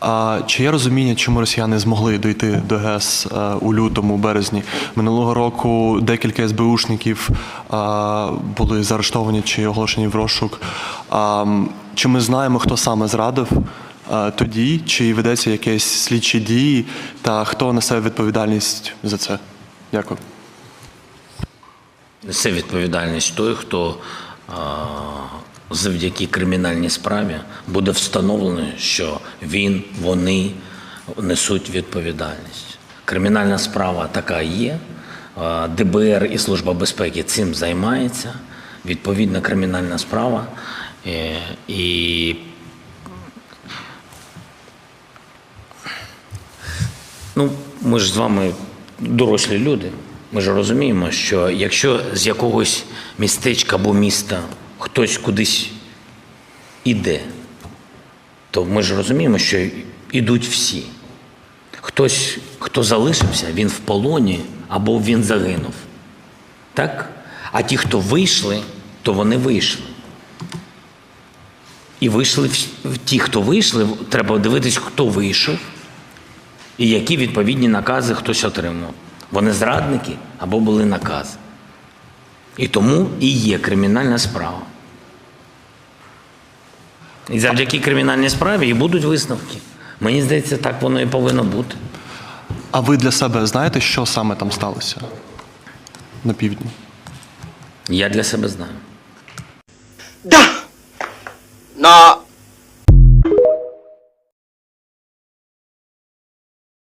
А чи є розуміння, чому росіяни змогли дойти до ГЕС е, у лютому, березні минулого року? Декілька СБУшників е, були заарештовані чи оголошені в розшук. Чи ми знаємо, хто саме зрадив е, тоді? Чи ведеться якісь слідчі дії? Та хто несе відповідальність за це? Дякую. Несе відповідальність той, хто завдяки кримінальній справі буде встановлено, що він, вони несуть відповідальність. Кримінальна справа така є. ДБР і Служба безпеки цим займається. Відповідна кримінальна справа. Е, І Ну, ми ж з вами дорослі люди. Ми ж розуміємо, що якщо з якогось містечка або міста хтось кудись іде, то ми ж розуміємо, що ідуть всі. Хтось, хто залишився, він в полоні або він загинув. Так? А ті, хто вийшли, то вони вийшли. І вийшли ті, хто вийшли, треба дивитись, хто вийшов і які відповідні накази хтось отримав. Вони зрадники або були накази. І тому і є кримінальна справа. І завдяки кримінальній справі і будуть висновки. Мені здається, так воно і повинно бути. А ви для себе знаєте, що саме там сталося на півдні? Я для себе знаю. Да! На